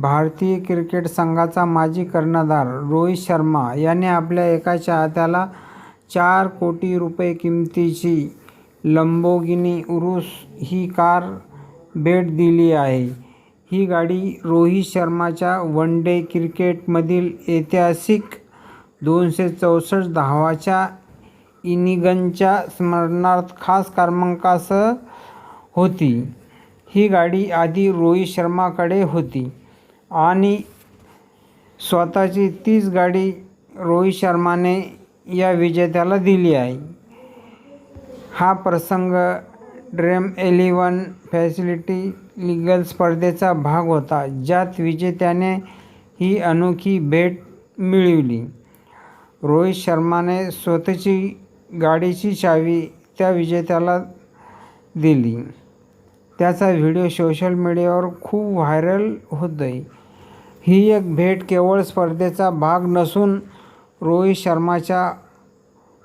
भारतीय क्रिकेट संघाचा माजी कर्णधार रोहित शर्मा याने आपल्या एका चाहत्याला चार कोटी रुपये किमतीची लंबोगिनी उरुस ही कार भेट दिली आहे. ही गाडी रोहित शर्माच्या वन डे क्रिकेटमधील ऐतिहासिक दोनशे चौसष्ट धावाच्या इनिगनच्या स्मरणार्थ खास क्रमांकासह होती. ही गाडी आधी रोहित शर्माकडे होती आणि स्वतःची तीच गाडी रोहित शर्माने या विजेत्याला दिली आहे. हा प्रसंग ड्रेम एलिवन फॅसिलिटी लीगल स्पर्धेचा भाग होता ज्यात विजेत्याने ही अनोखी भेट मिळवली रोहित शर्माने स्वतःची गाडीची चावी त्या विजेत्याला दिली. त्याचा व्हिडिओ सोशल मीडियावर खूप व्हायरल होतोय. ही एक भेट केवळ स्पर्धेचा भाग नसून रोहित शर्माच्या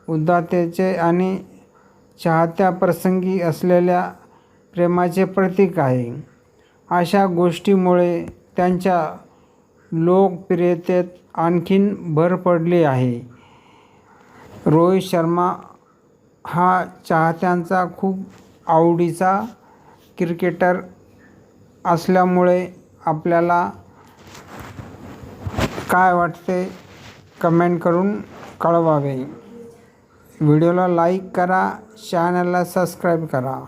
उदात्ततेचे आणि चाहत्यांप्रसंगी असलेल्या प्रेमाचे प्रतीक आहे. अशा गोष्टीमुळे त्यांच्या लोकप्रियतेत आणखीन भर पडली आहे. रोहित शर्मा हा चाहत्यांचा खूप आवडीचा क्रिकेटर असल्यामुळे आपल्याला काय वाटते कमेंट करून कळवावे. व्हिडिओला लाईक करा, चॅनलला सबस्क्राईब करा.